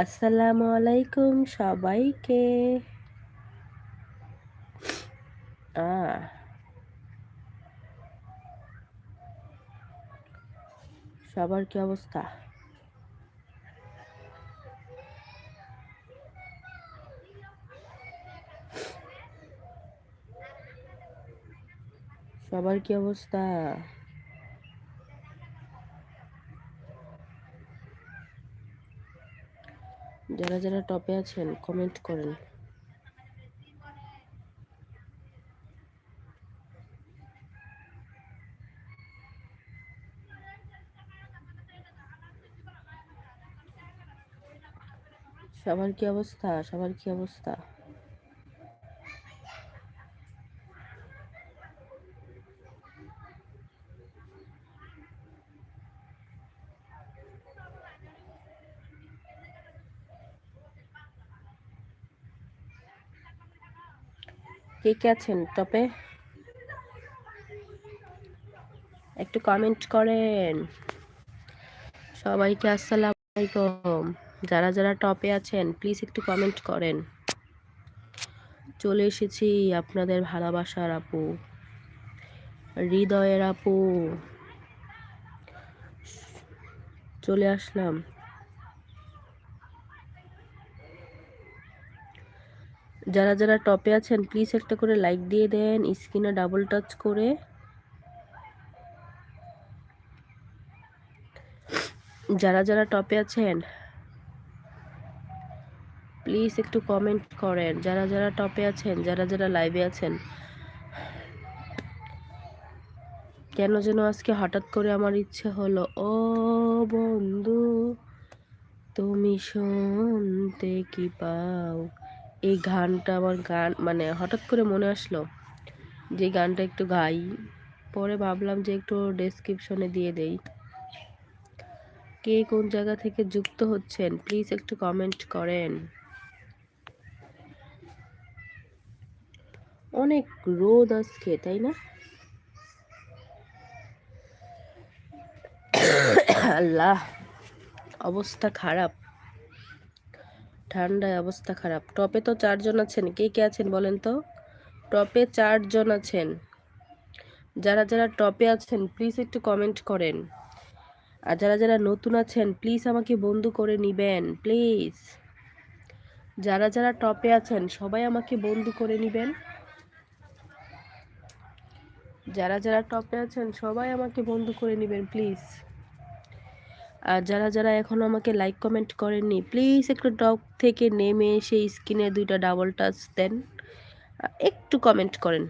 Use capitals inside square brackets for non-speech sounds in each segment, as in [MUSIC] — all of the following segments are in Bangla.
আসসালামু আলাইকুম সবাইকে। সবার কি অবস্থা? সবার কি অবস্থা? যারা যারা টপে আছেন কমেন্ট করেন। সবার কি অবস্থা? সবার কি অবস্থা? কে কে আছেন টপে? একটু কমেন্ট করেন। সবাইকে আসসালাম আলাইকুম। যারা যারা টপে আছেন প্লিজ একটু কমেন্ট করেন। চলে এসেছি আপনাদের ভালোবাসার আপু, হৃদয়ের আপু। চলে আসলাম। যারা যারা টপে আছেন প্লিজ একটা করে লাইক দিয়ে দেন স্ক্রিনে ডাবল টাচ করে। যারা যারা টপে আছেন প্লিজ একটু কমেন্ট করেন। যারা যারা টপে আছেন, যারা যারা লাইভে আছেন, কেন যেন আজকে হঠাৎ করে আমার ইচ্ছে হলো, ও বন্ধু, তুমি শুনতে কি পাও? এই গানটা আমার গান মানে হঠাৎ করে মনে আসলো যে গানটা একটু গাই। পরে ভাবলাম যে একটু ডেসক্রিপশনে দিয়ে দেই। কে কোন জায়গা থেকে যুক্ত হচ্ছেন? প্লিজ একটু কমেন্ট করেন। অনেক রোদ আজকে, তাই না? [COUGHS] আল্লাহ, অবস্থা খারাপ। ঠান্ডায় অবস্থা খারাপ। টপে তো চারজন আছেন, কে কে আছেন বলেন তো? টপে চারজন আছেন। যারা যারা টপে আছেন প্লিজ একটু কমেন্ট করেন। আর যারা যারা নতুন আছেন প্লিজ আমাকে বন্ধু করে নিবেন প্লিজ যারা যারা টপে আছেন, সবাই আমাকে বন্ধু করে নিবেন। যারা যারা টপে আছেন, সবাই আমাকে বন্ধু করে নেবেন প্লিজ আর যারা যারা এখন আমাকে লাইক কমেন্ট করেননি প্লিজ একটু টপ থেকে নেমে সেই স্ক্রিনে দুইটা ডাবল টাচ দেন। একটু কমেন্ট করেন।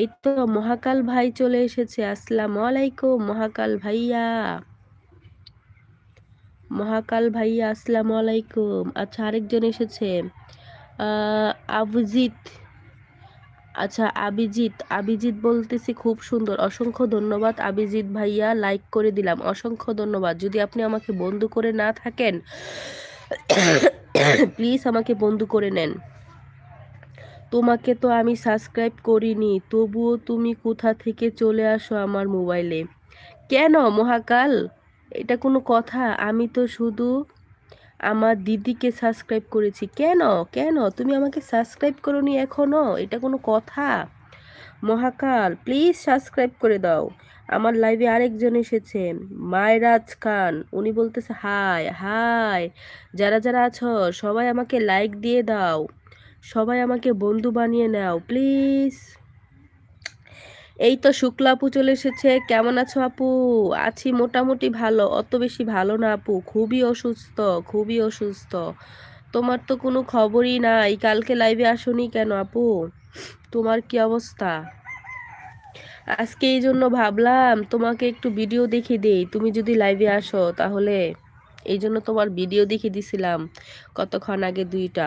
এই তো মহাকাল ভাই চলে এসেছে, আসসালামু আলাইকুম মহাকাল ভাইয়া। মহাকাল ভাইয়া, আসসালামু আলাইকুম। আচ্ছা আরেকজন এসেছে আবুজিৎ। আচ্ছা আবিজিৎ আবিজিৎ বলতেছি খুব সুন্দর। অসংখ্য ধন্যবাদ আবিজিৎ ভাইয়া লাইক করে দিলাম। অসংখ্য ধন্যবাদ। যদি আপনি আমাকে বন্ধু করে না থাকেন [COUGHS] প্লিজ আমাকে বন্ধু করে নেন। তোমাকে তো আমি সাবস্ক্রাইব করিনি, তবুও তুমি কোথা থেকে চলে আসো আমার মোবাইলে কেন মহাকাল? এটা কোনো কথা। আমি তো শুধু আমার দিদিকে সাবস্ক্রাইব করেছি। কেন? কেন? তুমি আমাকে সাবস্ক্রাইব করনি এখনও এটা কোনো কথা? মহাকাল প্লিজ সাবস্ক্রাইব করে দাও। আমার লাইভে আরেকজন এসেছে, মায়রাজ খান। উনি বলতেছে হাই হাই যারা যারা আছো, সবাই আমাকে লাইক দিয়ে দাও। সবাই আমাকে বন্ধু বানিয়ে নাও প্লিজ এই তো শুক্লা আপু চলে এসেছে। কেমন আছো আপু? আছি মোটামুটি ভালো, অত বেশি ভালো না আপু, খুবই অসুস্থ খুবই অসুস্থ। তোমার তো কোনো খবরই নাই, কালকে লাইভে আসনি কেন আপু? তোমার কি অবস্থা? আজকে এই জন্য ভাবলাম তোমাকে একটু ভিডিও দেখে দেই, তুমি যদি লাইভে আসো তাহলে। এই জন্য তোমার ভিডিও দেখে দিছিলাম কতক্ষণ আগে দুইটা।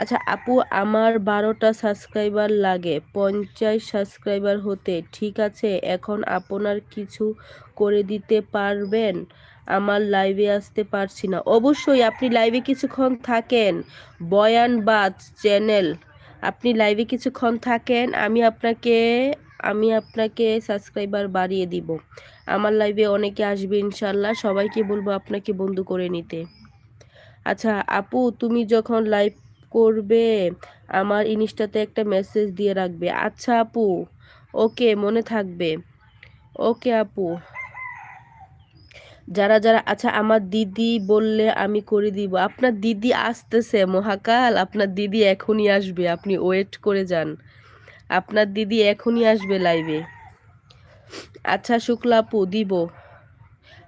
আচ্ছা আপু, আমার বারোটা সাবস্ক্রাইবার লাগে, পঞ্চাশ সাবস্ক্রাইবার হতে, ঠিক আছে? এখন আপনার কিছু করে দিতে পারবেন? আমার লাইভে আসতে পারছি না। অবশ্যই আপনি লাইভে কিছুক্ষণ থাকেন। বয়ান বাজ চ্যানেল, আপনি লাইভে কিছুক্ষণ থাকেন, আমি আপনাকে আমি আপনাকে সাবস্ক্রাইবার বাড়িয়ে দিব। আমার লাইভে অনেকে আসবে ইনশাল্লাহ সবাইকে বলব আপনাকে বন্ধু করে নিতে। আচ্ছা আপু, তুমি যখন লাইভ করবে, আমার ইনস্টাতে একটা মেসেজ দিয়ে রাখবে। আচ্ছা আপু ওকে মনে থাকবে। ওকে আপু। যারা যারা আচ্ছা আমার দিদি বললে আমি করে দিব। আপনার দিদি আসতেছে, মহাকাল। আপনার দিদি এখনই আসবে, আপনি ওয়েট করে যান। আপনার দিদি এখনই আসবে লাইভে আচ্ছা শুক্লাপু দিব।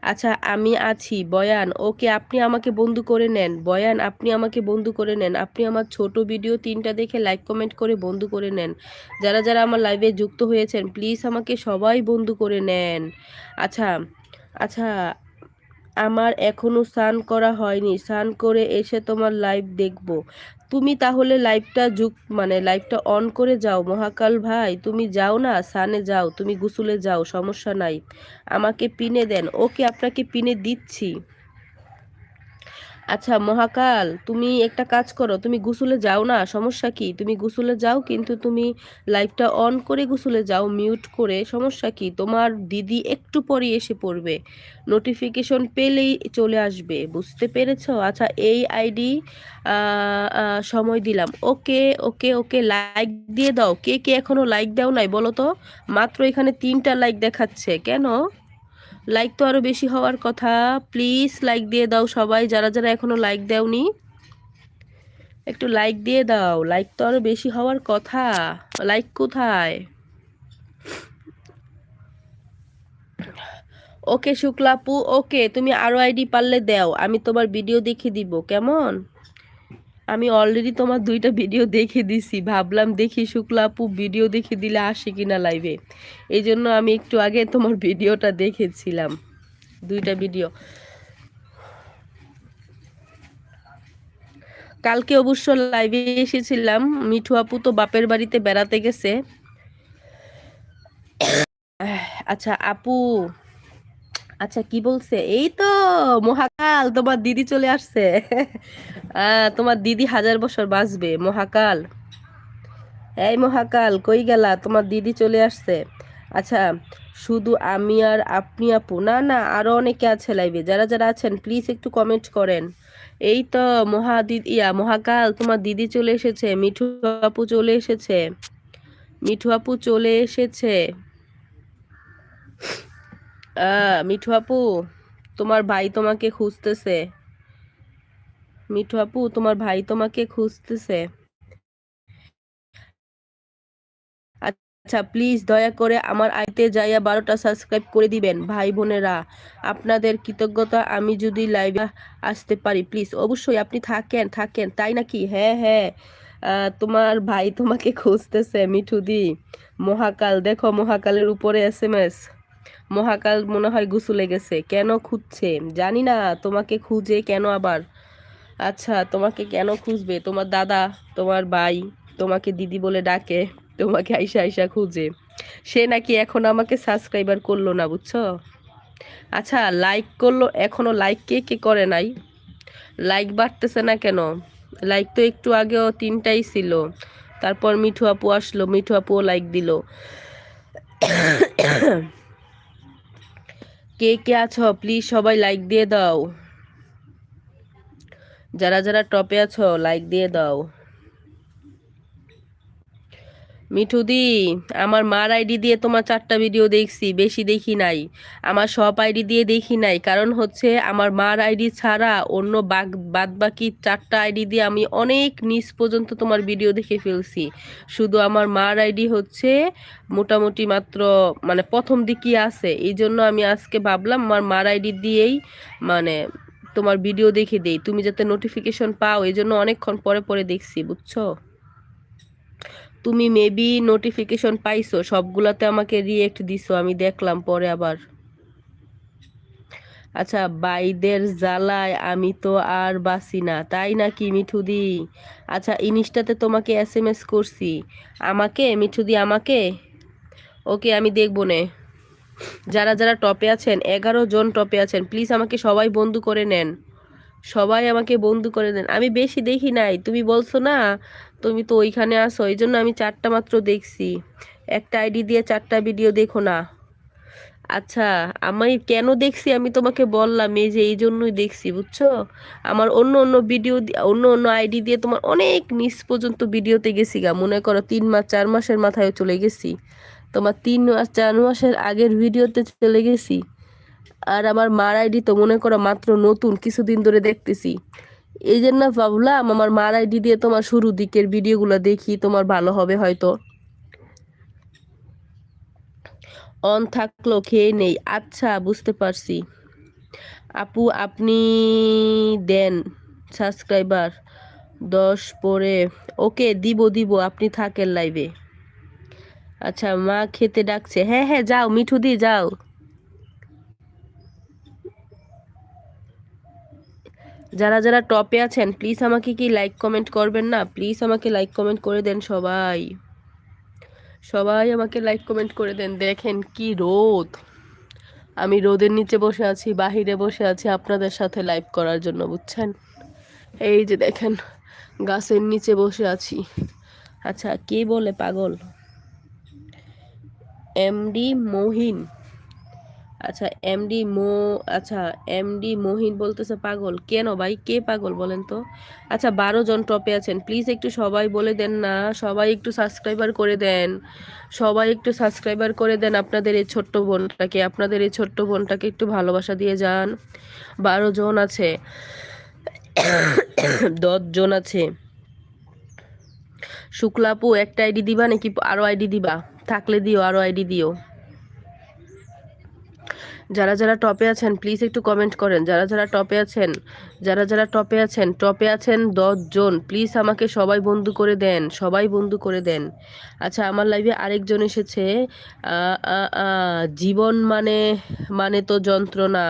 আচ্ছা আমি আছি, বয়ান। ওকে, আপনি আমাকে বন্ধু করে নেন। বয়ান, আপনি আমাকে বন্ধু করে নেন। আপনি আমার ছোট ভিডিও তিনটা দেখে লাইক কমেন্ট করে বন্ধু করে নেন। যারা যারা আমার লাইভে যুক্ত হয়েছেন প্লিজ আমাকে সবাই বন্ধু করে নেন। আচ্ছা আচ্ছা আমার এখনও স্নান করা হয়নি। স্নান করে এসে তোমার লাইভ দেখব। তুমি তাহলে লাইফটা যুগ মানে লাইফটা অন করে যাও। মহাকাল ভাই, তুমি যাও না, সানে যাও, তুমি গুসুলে যাও, সমস্যা নাই। আমাকে পিনে দেন, ওকে আপনাকে পিনে দিচ্ছি। আচ্ছা মহাকাল, তুমি একটা কাজ করো, তুমি গুসুলে যাও না, সমস্যা কি? তুমি গুসুলে যাও, কিন্তু তুমি লাইভটা অন করে গুসুলে যাও, মিউট করে, সমস্যা কি? তোমার দিদি একটু পরে এসে পড়বে, নোটিফিকেশন পেলেই চলে আসবে, বুঝতে পেরেছ? আচ্ছা এই আইডি সময় দিলাম। ওকে ওকে ওকে, লাইক দিয়ে দাও। কে কে এখনও লাইক দাও নাই বলো তো? মাত্র এখানে তিনটা লাইক দেখাচ্ছে, কেন? লাইক তো আরও বেশি হওয়ার কথা। প্লিজ লাইক দিয়ে দাও সবাই। যারা যারা এখনও লাইক দেওনি, একটু লাইক দিয়ে দাও। লাইক তো আরও বেশি হওয়ার কথা। লাইক কোথায়? ওকে শুক্লাপু ওকে তুমি আরও আইডি পারলে দাও। আমি তোমার ভিডিও দেখে দিব। কেমন? আমি অলরেডি তোমার দুইটা ভিডিও দেখে দিছি। ভাবলাম দেখি শুক্লা আপু ভিডিও দেখে দিলে আসে কিনা লাইভে এই জন্য আমি একটু আগে তোমার ভিডিওটা দেখেছিলাম। দুইটা ভিডিও কালকে অবশ্য লাইভে এসেছিলাম। মিঠু আপু তো বাপের বাড়িতে বেড়াতে গেছে। আচ্ছা আপু আচ্ছা কি বলছে? এই তো মহাকাল, তোমার দিদি চলে আসছে। তোমার দিদি হাজার বছর বাঁচবে, মহাকাল। এই মহাকাল, কই গেলা? তোমার দিদি চলে আসছে। আচ্ছা শুধু আমি আর আপনি আপু? না না, আরও অনেকে আছে লাইভে যারা যারা আছেন প্লিজ একটু কমেন্ট করেন। এই তো, মহা দিদি, ইয়া, মহাকাল, তোমার দিদি চলে এসেছে, মিঠু আপু চলে এসেছে। মিঠু আপু চলে এসেছে। মিঠু আপু? তোমার ভাই তোমাকে খুঁজতেছে। মিঠু আপু, তোমার ভাই তোমাকে খুঁজতেছে। আচ্ছা প্লিজ দয়া করে আমার আইতে যাইয়া বারোটা সাবস্ক্রাইব করে দিবেন, ভাই বোনেরা। আপনাদের কৃতজ্ঞতা, আমি যদি লাইভে আসতে পারি প্লিজ অবশ্যই আপনি থাকেন থাকেন, তাই নাকি? হ্যাঁ হ্যাঁ। তোমার ভাই তোমাকে খুঁজতেছে, মিঠুদি। মহাকাল, দেখো মহাকালের উপরে এস এম এস মহাকাল মনে হয় গুসুলে গেছে। কেন খুঁজছে? জানি না, তোমাকে খুঁজে কেন আবার? আচ্ছা তোমাকে কেন খুঁজবে? তোমার দাদা, তোমার ভাই, তোমাকে দিদি বলে ডাকে, তোমাকে আইসা আইসা খুঁজে। সে নাকি এখন আমাকে সাবস্ক্রাইবার করল না, বুঝছ? আচ্ছা লাইক করল, এখনও লাইক কে কে করে নাই? লাইক বাড়তেছে না কেন? লাইক তো একটু আগেও তিনটাই ছিল। তারপর মিঠু আপু আসলো, মিঠু আপুও লাইক দিল। কে কে আছো? প্লিজ সবাই লাইক দিয়ে দাও। যারা যারা টপে আছো লাইক দিয়ে দাও। মিঠুদি আমার মার আইডি দিয়ে তোমার চারটা ভিডিও দেখছি, বেশি দেখি নাই। আমার সব আইডি দিয়ে দেখি নাই, কারণ হচ্ছে আমার মার আইডি ছাড়া অন্য বাদ বাদ বাকি চারটা আইডি দিয়ে আমি অনেক নিচ পর্যন্ত তোমার ভিডিও দেখে ফেলছি। শুধু আমার মার আইডি হচ্ছে মোটামুটি মাত্র মানে প্রথম দিকই আছে। এই জন্য আমি আজকে ভাবলাম আমার মার আইডি দিয়েই মানে তোমার ভিডিও দেখে দেই। তুমি যাতে নোটিফিকেশন পাও, এই জন্য অনেকক্ষণ পরে পরে দেখছি, বুঝছ? তুমি মেবি নোটিফিকেশন পাইছো, সবগুলাতে আমাকে রিয়েক্ট দিছো, আমি দেখলাম পরে আবার। আচ্ছা বাইদের জ্বালায় আমি তো আর বাসি না, তাই নাকি মিঠুদি? আচ্ছা ইনিশটাতে তোমাকে এস এম এস করছি। আমাকে? মিঠুদি, আমাকে? ওকে, আমি দেখব নে। যারা যারা টপে আছেন, এগারো জন টপে আছেন প্লিজ আমাকে সবাই বন্ধু করে নেন। সবাই আমাকে বন্ধু করে দেন আমি বেশি দেখি নাই, তুমি বলছো না তুমি তো ওইখানে আসো, এই জন্য আমি চারটা মাত্র দেখছি। একটা আইডি দিয়ে চারটা ভিডিও দেখো না। আচ্ছা আমি কেন দেখছি আমি তোমাকে বললাম, এই যে এই জন্যই দেখছি, বুঝছ? আমার অন্য অন্য ভিডিও অন্য অন্য আইডি দিয়ে তোমার অনেক নিচ পর্যন্ত ভিডিওতে গেছি গা। মনে করো তিন মাস, চার মাসের মাথায় চলে গেছি। তোমার তিন মাস, চার মাসের আগের ভিডিওতে চলে গেছি। আর আমার মার আইডি তো মনে করো মাত্র নতুন, কিছুদিন ধরে দেখতেছি। এই জন্য ভাবলাম আমার মার আইডি দিয়ে তোমার শুরু দিকের ভিডিওগুলো দেখি, তোমার ভালো হবে হয়তো। অন থাকল, খেয়ে নেই। আচ্ছা বুঝতে পারছি। আপু, আপনি দেন সাবস্ক্রাইবার দশ পরে। ওকে, দিব দিব, আপনি থাকেন লাইভে আচ্ছা মা খেতে ডাকছে। হ্যাঁ হ্যাঁ যাও মিঠু দি যাও। যারা যারা টপে আছেন প্লিজ আমাকে কি লাইক কমেন্ট করবেন না? প্লিজ আমাকে লাইক কমেন্ট করে দেন সবাই। সবাই আমাকে লাইক কমেন্ট করে দেন। দেখেন কি রোদ। আমি রোদের নিচে বসে আছি, বাহিরে বসে আছি আপনাদের সাথে লাইভ করার জন্য, বুঝছেন? এই যে দেখেন, গাছের নিচে বসে আছি। আচ্ছা কে বলে পাগল? এমডি মহিন আচ্ছা এমডি মো আচ্ছা এমডি মোহিন বলতেছে পাগল। কেন ভাই? কে পাগল বলেন তো? আচ্ছা বারো জন টপে আছেন। প্লিজ একটু সবাই বলে দেন না। সবাই একটু সাবস্ক্রাইবার করে দেন। সবাই একটু সাবস্ক্রাইবার করে দেন আপনাদের এই ছোট্ট বোনটাকে। আপনাদের এই ছোট্ট বোনটাকে একটু ভালোবাসা দিয়ে যান। বারো জন আছে। দশ জন আছে। শুক্লাপু, একটা আইডি দিবা নাকি আরও আইডি দিবা? থাকলে দিও, আরও আইডি দিও। যারা যারা টপে আছেন প্লিজ একটু কমেন্ট করেন। যারা যারা টপে আছেন যারা যারা টপে আছেন টপে আছেন দশ জন প্লিজ আমাকে সবাই বন্ধু করে দেন, সবাই বন্ধু করে দেন। আচ্ছা আমার লাইভে আরেকজন এসেছে। জীবন মানে মানে তো যন্ত্রণা,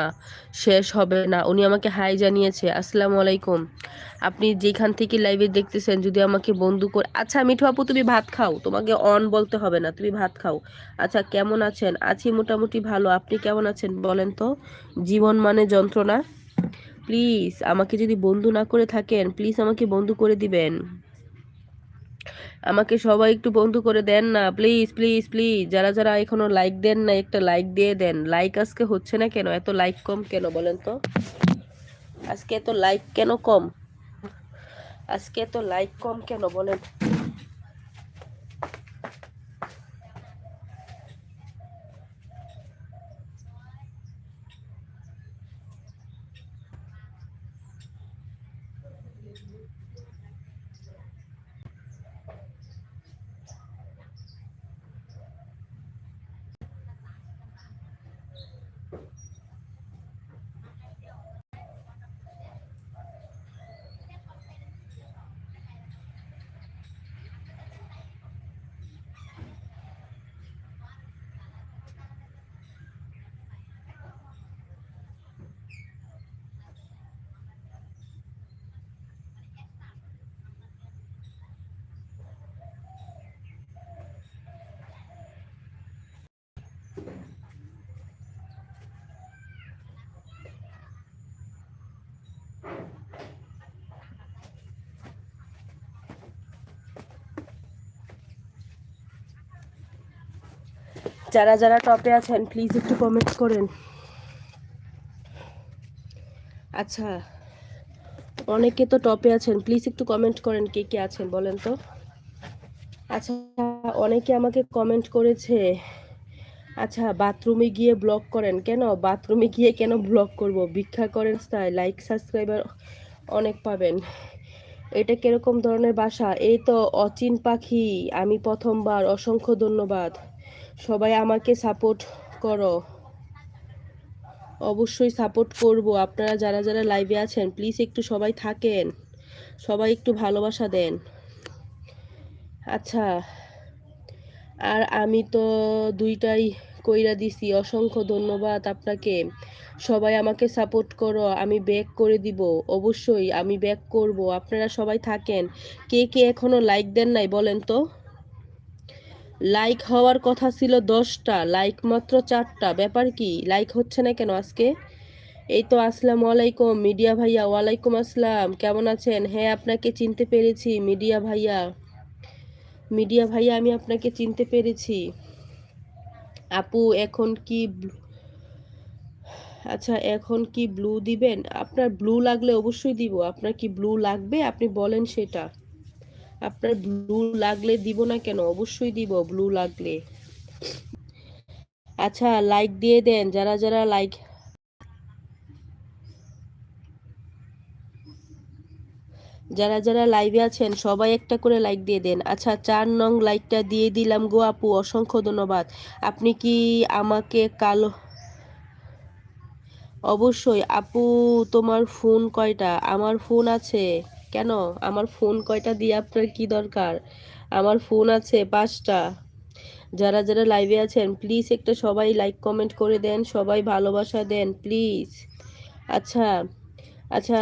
শেষ হবে না। উনি আমাকে হাই জানিয়েছে, আসসালামু আলাইকুম। আপনি যেখান থেকে লাইভে দেখতেছেন, যদি আমাকে বন্ধু করে আচ্ছা মিঠু আপু, তুমি ভাত খাও। তোমাকে অন বলতে হবে না, তুমি ভাত খাও। আচ্ছা কেমন আছেন? আছি মোটামুটি ভালো, আপনি কেমন আছেন বলেন তো? জীবন মানে যন্ত্রণা? প্লিজ আমাকে যদি বন্ধু না করে থাকেন প্লিজ আমাকে বন্ধু করে দিবেন। আমাকে সবাই একটু বন্ধু করে দেন না। প্লিজ প্লিজ প্লিজ যারা যারা এখনও লাইক দেন না একটা লাইক দিয়ে দেন। লাইক আজকে হচ্ছে না কেন? এত লাইক কম কেন বলেন তো? আজকে এত লাইক কেন কম? আজকে এত লাইক কম কেন বলেন? যারা যারা টপে আছেন প্লিজ একটু কমেন্ট করেন। আচ্ছা অনেকে তো টপে আছেন প্লিজ একটু কমেন্ট করেন কে কে আছেন, বলেন তো। আচ্ছা অনেকে আমাকে কমেন্ট করেছে আচ্ছা বাথরুমে গিয়ে ব্লগ করেন। কেন? বাথরুমে গিয়ে কেন ব্লগ করব? ভিক্ষা করেন তাই লাইক সাবস্ক্রাইবার অনেক পাবেন। এটা কীরকম ধরনের বাসা? এই তো অচিন পাখি, আমি প্রথমবার, অসংখ্য ধন্যবাদ। সবাই আমাকে সাপোর্ট করো। অবশ্যই সাপোর্ট করব। আপনারা যারা যারা লাইভে আছেন প্লিজ একটু সবাই থাকেন। সবাই একটু ভালোবাসা দেন। আচ্ছা আর আমি তো দুইটাই কইরা দিছি। অসংখ্য ধন্যবাদ আপনাকে। সবাই আমাকে সাপোর্ট করো। আমি ব্যাক করে দিব। অবশ্যই আমি ব্যাক করব। আপনারা সবাই থাকেন। কে কে এখনও লাইক দেন নাই বলেন তো? লাইক হওয়ার কথা ছিল দশটা লাইক মাত্র চারটা। ব্যাপার কি? লাইক হচ্ছে না কেন আজকে? এই তো আসসালামু আলাইকুম, মিডিয়া ভাইয়া, ওয়ালাইকুম আসসালাম। কেমন আছেন? হ্যাঁ আপনাকে চিনতে পেরেছি, মিডিয়া ভাইয়া। মিডিয়া ভাইয়া, আমি আপনাকে চিনতে পেরেছি। আপু, এখন কি আচ্ছা এখন কি ব্লু দিবেন? আপনার ব্লু লাগলে অবশ্যই দিব। আপনার কি ব্লু লাগবে? আপনি বলেন সেটা। আপনার ব্লু লাগলে দিব না কেন? অবশ্যই দিব ব্লু লাগলে। আচ্ছা লাইক দিয়ে দেন, যারা যারা লাইক যারা যারা লাইভে আছেন, সবাই একটা করে লাইক দিয়ে দেন। আচ্ছা চার নং লাইকটা দিয়ে দিলাম গো আপু, অসংখ্য ধন্যবাদ। আপনি কি আমাকে কালো অবশ্যই। আপু, তোমার ফোন কয়টা? আমার ফোন আছে। কেন? আমার ফোন কয়টা দিয়ে আপনার কি দরকার? আমার ফোন আছে পাঁচটা। যারা যারা লাইভে আছেন প্লিজ একটা সবাই লাইক কমেন্ট করে দেন, সবাই ভালোবাসা দেন প্লিজ আচ্ছা আচ্ছা।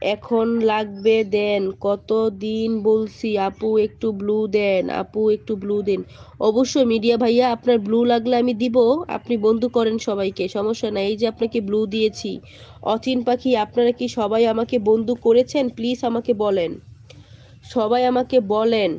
এখন লাগবে দেন। কত দিন বলছি, আপু একটু ব্লু দেন, আপু একটু ব্লু দেন। অবশ্যই মিডিয়া ভাইয়া, আপনার ব্লু লাগলে আমি দিব। আপনি বন্ধু করেন সবাইকে, সমস্যা নাই। এই যে আপনাকে ব্লু দিয়েছি। অচিন পাখি, আপনারা কি সবাই আমাকে বন্ধু করেছেন? প্লিজ আমাকে বলেন। সবাই আমাকে বলেন।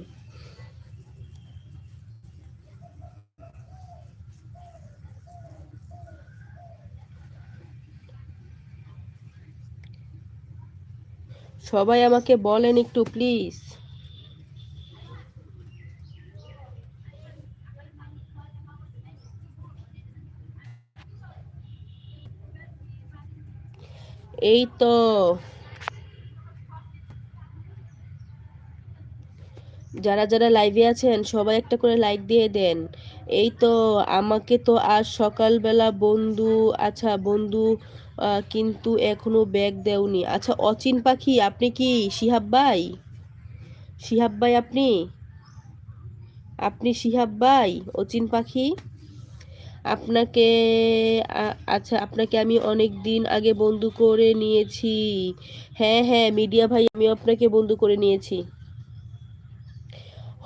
সবাই আমাকে বলেন একটু প্লিজ। এই তো যারা যারা লাইভে আছেন, সবাই একটা করে লাইক দিয়ে দেন। এই তো আমাকে তো আজ সকালবেলা বন্ধু আচ্ছা বন্ধু কিন্তু এখনও ব্যাগ দেওনি। আচ্ছা অচিন পাখি, আপনি কি শিহাব ভাই? শিহাব ভাই আপনি? আপনি শিহাব ভাই, অচিন পাখি? আপনাকে আচ্ছা আপনাকে আমি অনেক দিন আগে বন্ধু করে নিয়েছি। হ্যাঁ হ্যাঁ মিডিয়া ভাই আমি আপনাকে বন্ধু করে নিয়েছি।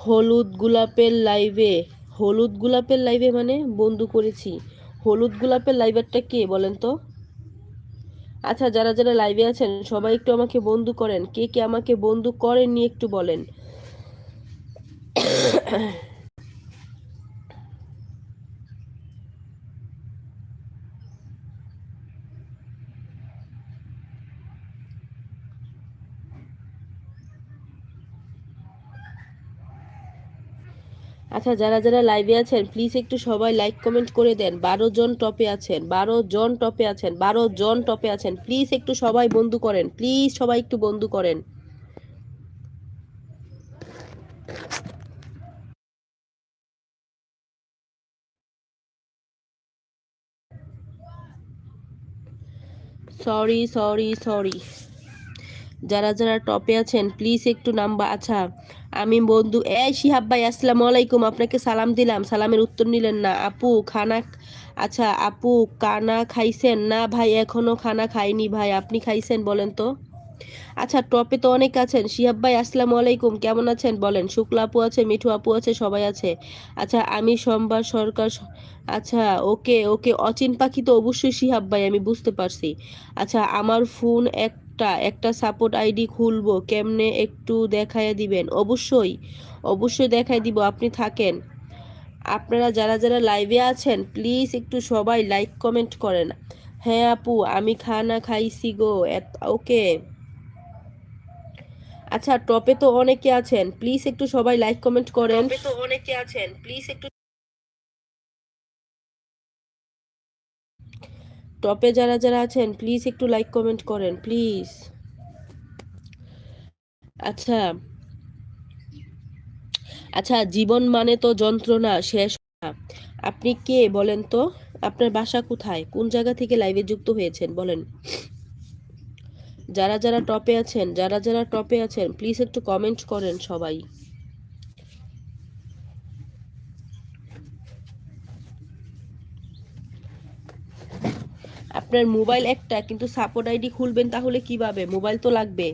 হলুদ গোলাপের লাইভে হলুদ গোলাপের লাইভে মানে বন্ধু করেছি। হলুদ গোলাপের লাইভারটা কে বলেন তো? আচ্ছা যারা যারা লাইভে আছেন, সবাই একটু আমাকে বন্ধু করেন। কে কে আমাকে বন্ধু করেননি একটু বলেন। আচ্ছা যারা যারা লাইভে আছেন প্লিজ একটু সবাই লাইক কমেন্ট করে দেন। বারো জন টপে আছেন, বারো জন টপে আছেন, বারো জন টপে আছেন। প্লিজ একটু সবাই বন্ধু করেন প্লিজ সবাই একটু বন্ধু করেন। সরি সরি সরি যারা যারা টপে আছেন প্লিজ একটু নাম্বার আচ্ছা আমি বন্ধু, এই শিহাব ভাই, আসসালামু আলাইকুম, আপনাকে সালাম দিলাম, সালামের উত্তর নিলেন না, আপু, খানা আচ্ছা আপু কানা খাইছেন? না ভাই, এখনও খানা খাইনি ভাই, আপনি খাইছেন বলেন তো। আচ্ছা টপে তো অনেক আছেন, শিহাব ভাই, আসসালামু আলাইকুম, কেমন আছেন বলেন? শুক্লা আপু আছে, মিঠু আপু আছে, সবাই আছে। আচ্ছা আমি সোমবার সরকার আচ্ছা ওকে ওকে, অচিন পাখি তো অবশ্যই শিহাব ভাই, আমি বুঝতে পারছি। আচ্ছা আমার ফোন এক একটা একটা সাপোর্ট আইডি খুলবো, কেমনে একটু দেখায় দিবেন? অবশ্যই অবশ্যই দেখায় দিব, আপনি থাকেন। আপনারা যারা যারা লাইভে আছেন প্লিজ একটু সবাই লাইক কমেন্ট করেন। হ্যাঁ আপু, আমি খানা খাইছি গো ওকে। আচ্ছা টপে তো অনেকে আছেন প্লিজ একটু সবাই লাইক কমেন্ট করেন। তো অনেকে আছেন প্লিজ একটু টপে যারা যারা আছেন প্লিজ একটু লাইক কমেন্ট করেন প্লিজ আচ্ছা। আচ্ছা জীবন মানে তো যন্ত্রণা, শেষ আপনি কে বলেন তো? আপনার বাসা কোথায়? কোন জায়গা থেকে লাইভে যুক্ত হয়েছেন? বলেন। যারা যারা টপে আছেন, যারা যারা টপে আছেন প্লিজ একটু কমেন্ট করেন সবাই। আপনার মোবাইল একটা, কিন্তু সাপোর্ট আইডি খুলবেন তাহলে কীভাবে মোবাইল তো লাগবে।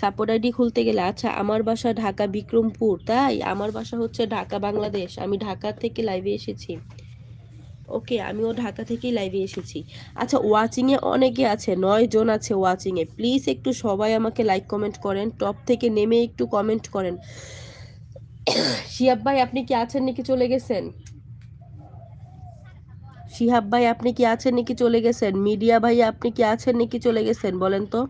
সাপোর্ট আইডি খুলতে গেলে আচ্ছা আমার বাসা ঢাকা বিক্রমপুর, তাই? আমার বাসা হচ্ছে ঢাকা বাংলাদেশ। আমি ঢাকা থেকে লাইভে এসেছি। ওকে, আমিও ঢাকা থেকেই লাইভে এসেছি। আচ্ছা ওয়াচিংয়ে অনেকে আছে, নয় জন আছে ওয়াচিংয়ে প্লিজ একটু সবাই আমাকে লাইক কমেন্ট করেন। টপ থেকে নেমে একটু কমেন্ট করেন। [COUGHS] শিয়াব ভাই, আপনি কি আছেন নাকি চলে গেছেন? শিহাব ভাই, আপনি কি আছেন নাকি চলে গেছেন? মিডিয়া ভাই, আপনি কি আছেন নাকি চলে গেছেন? বলেন তো।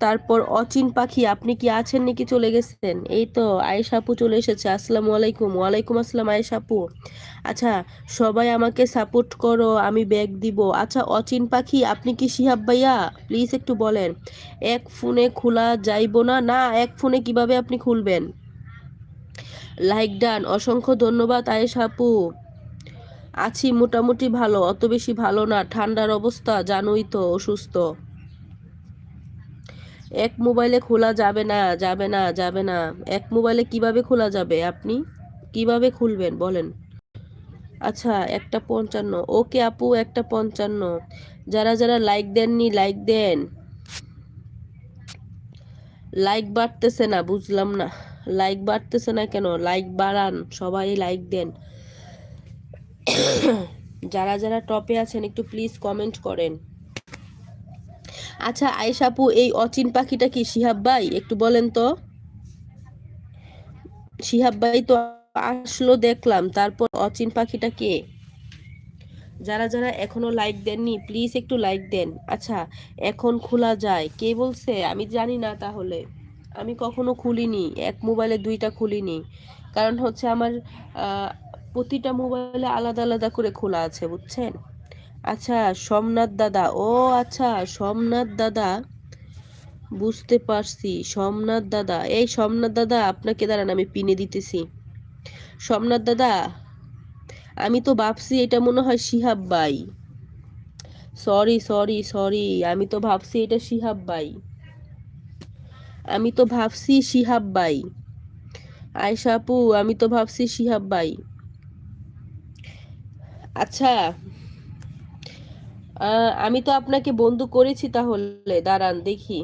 তারপর অচিন পাখি, আপনি কি আছেন নাকি চলে গেছেন? এই তো, আয়েশ আপু চলে এসেছে। আসসালামু আলাইকুম। ওয়ালাইকুম আসসালাম, আয়েশ আপু। আচ্ছা সবাই আমাকে সাপোর্ট করো, আমি ব্যাগ দিব। আচ্ছা অচিন পাখি, আপনি কি শিহাব ভাইয়া? প্লিজ একটু বলেন। এক ফোনে খোলা যাইব না? না, এক ফোনে কীভাবে আপনি খুলবেন? Like done. অসংখ্য ধন্যবাদ, আয়েশ আপু। আছি মোটামুটি ভালো, অত বেশি ভালো না, ঠান্ডার অবস্থা, জানোই তো, অসুস্থ। এক মোবাইলে খোলা যাবে না যাবে না যাবে না। এক মোবাইলে কীভাবে খোলা যাবে আপনি? কীভাবে খুলবেন, বলেন। আচ্ছা একটা পঞ্চান্ন। ওকে আপু, একটা পঞ্চান্ন। যারা যারা লাইক দেননি লাইক দেন। লাইক বাড়তেছে না, বুঝলাম না। লাইক বাড়তেছে না কেন? লাইক বাড়ান, সবাই লাইক দেন। [COUGHS] যারা যারা টপে আছেন, একটু প্লিজ কমেন্ট করেন। আচ্ছা আয়েশাপু এই অচিন পাখিটা কি শিহাব ভাই? একটু বলেন তো। শিহাব ভাই তো আসলো, দেখলাম। তারপর অচিন পাখিটা কে? যারা যারা এখনও লাইক দেননি প্লিজ একটু লাইক দেন। আচ্ছা এখন খোলা যায়। কে বলছে? আমি জানি না তাহলে। আমি কখনো খুলিনি। এক মোবাইলে দুইটা খুলিনি। কারণ হচ্ছে আমার প্রতিটা মোবাইলে আলাদা আলাদা করে খোলা আছে, বুঝছেন? আচ্ছা সোমনাথ দাদা, ও আচ্ছা সোমনাথ দাদা, বুঝতে পারছি, সোমনাথ দাদা, এই সোমনাথ দাদা, আপনাকে দাঁড়ান, আমি পিনে দিতেছি। সোমনাথ দাদা, আমি তো ভাবছি এটা মনে হয় শিহাব ভাই। সরি সরি সরি, আমি তো ভাবছি এটা শিহাব ভাই। আমি তো ভাবছি শিহাব ভাই। আয়সা আপু, আমি তো ভাবছি শিহাব ভাই। আচ্ছা আমি তো আপনাকে বন্ধু করেছি তাহলে, দাঁড়ান দেখি।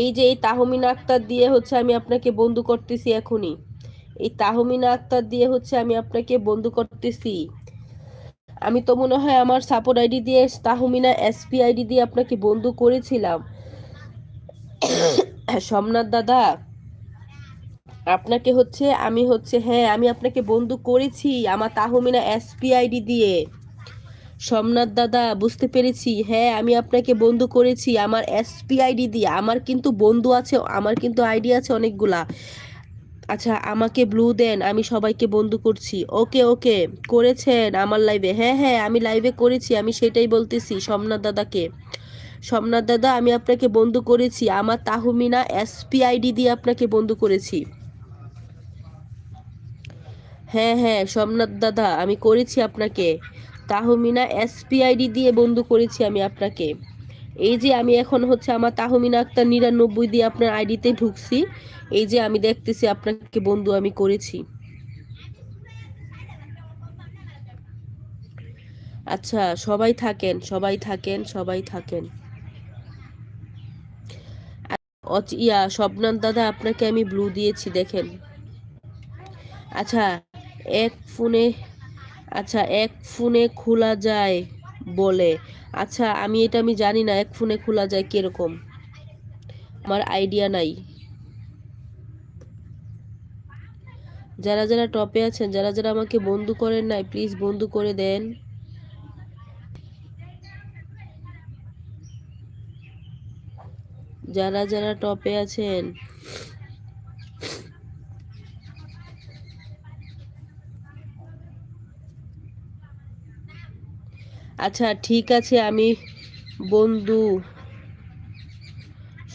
এই যে এই তাহমিনা আক্তার দিয়ে হচ্ছে আমি আপনাকে বন্ধু করতেছি এখনই। এই তাহমিনা আক্তার দিয়ে হচ্ছে আমি আপনাকে বন্ধু করতেছি। আমি তো মনে হয় আমার সাপোর্ট আইডি দিয়ে, তাহমিনা এসপি আইডি দিয়ে আপনাকে বন্ধু করেছিলাম। [COUGHS] সোমনাথ দাদা আপনাকে হচ্ছে, আমি হচ্ছে হ্যাঁ আমি আপনাকে বন্ধু করেছি আমার তাহমিনা এসপি আইডি দিয়ে। সোমনাথ দাদা, বুঝতে পেরেছি হ্যাঁ আমি আপনাকে বন্ধু করেছি আমার এসপি আইডি দিয়ে। আমার কিন্তু বন্ধু আছে, আমার কিন্তু আইডি আছে অনেকগুলা। আচ্ছা আমাকে ব্লু দেন, আমি সবাইকে বন্ধু করছি। ওকে ওকে, করেছেন আমার লাইভে হ্যাঁ হ্যাঁ আমি লাইভে করেছি, আমি সেটাই বলতেছি সোমনাথ দাদাকে। সোমনাথ দাদা, আমি আপনাকে বন্ধু করেছি, আমার তাহমিনা এসপি আইডি দিয়ে আপনাকে বন্ধু করেছি। হ্যাঁ হ্যাঁ সোমনাথ দাদা, আমি করেছি আপনাকে। তাহমিনা এসপি আইডি দিয়ে বন্ধু করেছি আমি আপনাকে। এই যে আমি এখন হচ্ছে আমার তাহমিনা আক্তার নিরানব্বই দিয়ে আপনার আইডিতে ঢুকছি। এই যে আমি দেখতেছি আপনাকে বন্ধু আমি করেছি। আচ্ছা সবাই থাকেন সবাই থাকেন সবাই থাকেন। অচ- ইয়া শবনাথ দাদা, আপনাকে আমি ব্লু দিয়েছি, দেখেন। আচ্ছা এক ফোনে আচ্ছা এক ফোনে খোলা যায় বলে। আচ্ছা আমি এটা আমি জানি না, এক ফোনে খোলা যায় কীরকম? আমার আইডিয়া নাই। যারা যারা টপে আছেন, যারা যারা আমাকে বন্ধু করেন নাই, প্লিজ বন্ধু করে দেন। যারা যারা টপে আছেন আচ্ছা ঠিক আছে, আমি বন্ধু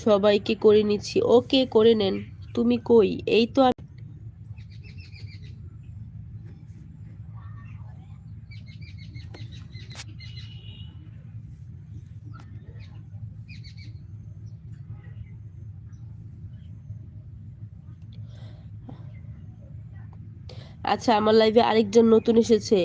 সবাইকে করে নিচ্ছি। ওকে, করে নেন। তুমি কই? এই তো আচ্ছা আমার লাইভে আরেকজন নতুন এসেছে।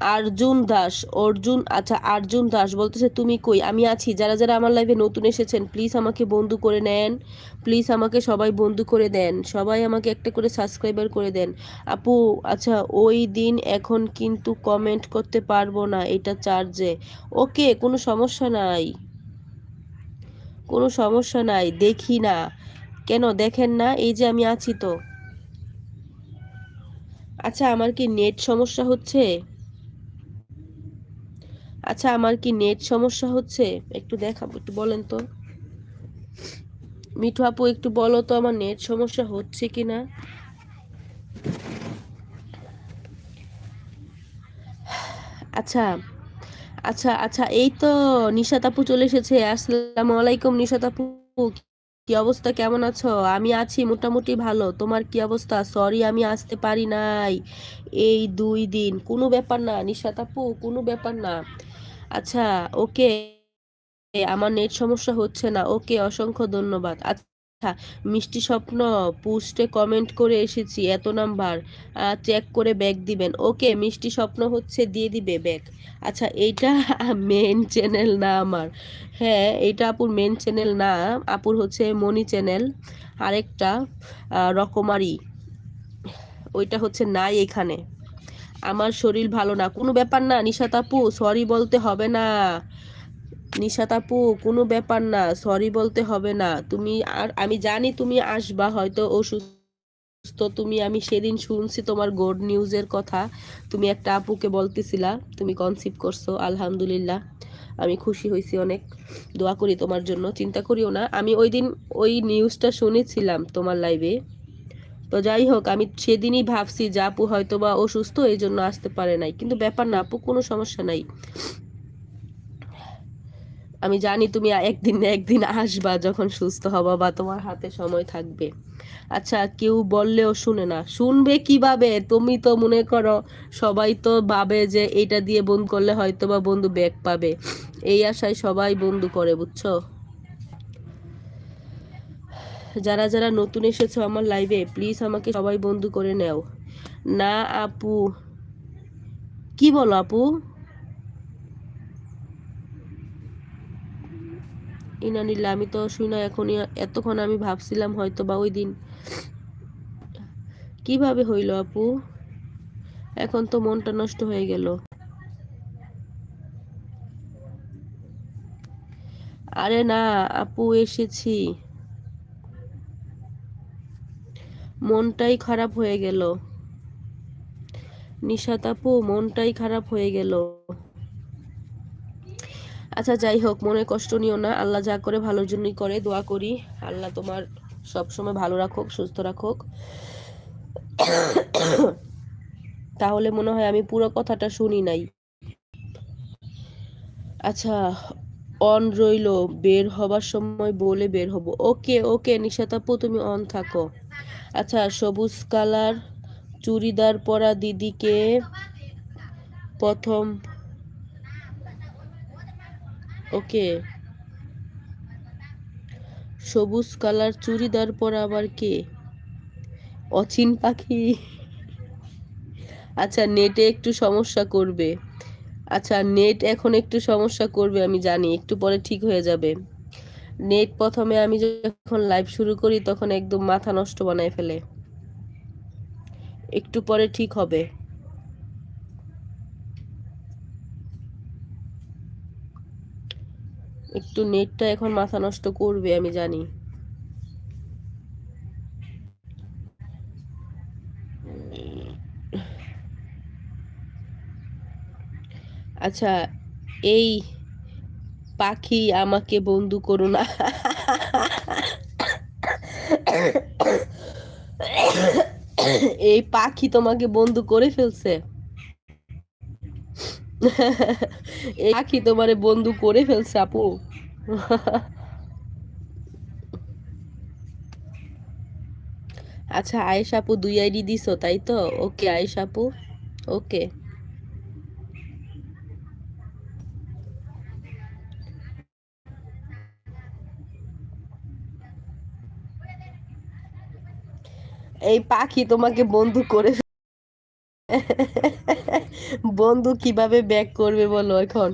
আর্জুন দাস, অর্জুন আচ্ছা আর্জুন দাস বলতেছে, তুমি কই? আমি আছি। যারা যারা আমার লাইফে নতুন এসেছেন প্লিজ আমাকে বন্ধু করে নেন। প্লিজ আমাকে সবাই বন্ধু করে দেন। সবাই আমাকে একটা করে সাবস্ক্রাইবার করে দেন। আপু আচ্ছা ওই দিন এখন কিন্তু কমেন্ট করতে পারব না, এটা চার্জে ওকে, কোনো সমস্যা নাই। কোনো সমস্যা নাই, দেখি না। কেন, দেখেন না? এই যে আমি আছি তো। আচ্ছা আমার কি নেট সমস্যা হচ্ছে? আচ্ছা আমার কি নেট সমস্যা হচ্ছে? একটু দেখাবো, একটু বলেন তো। মিঠু আপু, একটু বলো তো, আমার নেট সমস্যা হচ্ছে কি না? আচ্ছা আচ্ছা আচ্ছা এই তো নিশাত আপু চলে এসেছে। আসসালামু আলাইকুম নিশাত আপু। কি অবস্থা? কেমন আছো? আমি আছি মোটামুটি ভালো। তোমার কি অবস্থা? সরি আমি আসতে পারি নাই। এই দুই দিন। কোনো ব্যাপার না, নিশাত আপু, কোনো ব্যাপার না। আচ্ছা ওকে। আমার নেট সমস্যা হচ্ছে না। ওকে, অসংখ্য ধন্যবাদ। আচ্ছা মিষ্টি স্বপ্ন পোস্টে কমেন্ট করে এসেছি, এত নাম্বার। চেক করে ব্যাগ দিবেন। ওকে, মিষ্টি স্বপ্ন হচ্ছে দিয়ে দিবে ব্যাগ। আচ্ছা এইটা [LAUGHS] মেন চ্যানেল না আমার। হ্যাঁ এইটা আপুর মেন চ্যানেল না। আপুর হচ্ছে মনি চ্যানেল। আরেকটা রকমারি। ওইটা হচ্ছে নাই এখানে। আমার শরীর ভালো না। কোনো ব্যাপার না নিশাত আপু সরি বলতে হবে না। নিশাত আপু কোনো ব্যাপার না সরি বলতে হবে না। তুমি আর, আমি জানি তুমি আসবা, হয়তো অসুস্থ তুমি, আমি সেদিন শুনছি তোমার গোড নিউজের কথা। তুমি একটা আপুকে বলতেছিলা, তুমি কনসিভ করছ, আলহামদুলিল্লাহ। আমি খুশি হয়েছি অনেক। দোয়া করি তোমার জন্য, চিন্তা করিও না। আমি ওই দিন ওই নিউজটা শুনেছিলাম তোমার লাইভে তো যাই হোক, আমি সেদিনই ভাবছি যে আপু হয়তো বা অসুস্থ, এই জন্য আসতে পারে নাই। কিন্তু ব্যাপার না, আপু কোনো সমস্যা নাই। আমি জানি তুমি একদিন না একদিন আসবা যখন সুস্থ হবা বা তোমার হাতে সময় থাকবে। আচ্ছা কেউ বললেও শুনে না। শুনবে কীভাবে? তুমি তো মনে করো, সবাই তো ভাবে যে এটা দিয়ে বন্ধু করলে হয়তো বা বন্ধু ব্যাগ পাবে। এই আশায় সবাই বন্ধু করে, বুঝছ? যারা যারা নতুন এসেছ আমার লাইভে প্লিজ আমাকে সবাই বন্ধু করে নেও। না, আপু। কি বলো, আপু? ইনানিল্লা আমি তো শুই না এখনই। এতক্ষণ আমি ভাবছিলাম হয়তো বা ওই দিন। কীভাবে হইল, আপু? এখন তো মনটা নষ্ট হয়ে গেল। আরে না, আপু, এসেছি। মনটাই খারাপ হয়ে গেল। নিশাত আপু মনটাই খারাপ হয়ে গেল। আচ্ছা যাই হোক, মনে কষ্ট নিও না। আল্লাহ যা করে ভালোর জন্যই করে, দোয়া করি। আল্লাহ তোমার সব সময় ভালো রাখুক, সুস্থ রাখুক। তাহলে মনে হয় আমি পুরো কথাটা শুনি নাই। আচ্ছা অন রইল, বের হবার সময় বলে বের হব। ওকে ওকে, নিশাতাপু, তুমি অন থাকো। আচ্ছা সবুজ কালার, চুড়িদার পরা দিদিকে প্রথম ওকে। সবুজ কালার, চুড়িদার পরা আবার কে? অচিন পাখি। আচ্ছা নেটে একটু সমস্যা করবে। আচ্ছা নেট এখন একটু সমস্যা করবে, আমি জানি, একটু পরে ঠিক হয়ে যাবে। নেট প্রথমে আমি যখন লাইভ শুরু করি, তখন একদম মাথা নষ্ট বানায় ফেলে। একটু পরে ঠিক হবে। একটু নেটটা এখন মাথা নষ্ট করবে, আমি জানি। আচ্ছা এই পাখি আমাকে বন্ধু করো না। এই পাখি তোমাকে বন্ধু করে ফেলছে। এই পাখি তোমারে বন্ধু করে ফেলছে, আপু। আচ্ছা আয়েশ আপু দুই আইডি দিছো, তাই তো? ওকে, আয়েশ আপু। ওকে। এই পাখি তোমাকে বন্ধু করে বন্ধু কীভাবে ব্যাক করবে বলো এখন?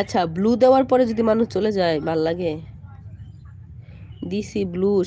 আচ্ছা ব্লু দেওয়ার পরে যদি মানুষ চলে যায়, ভালো লাগে? দিসি ব্লু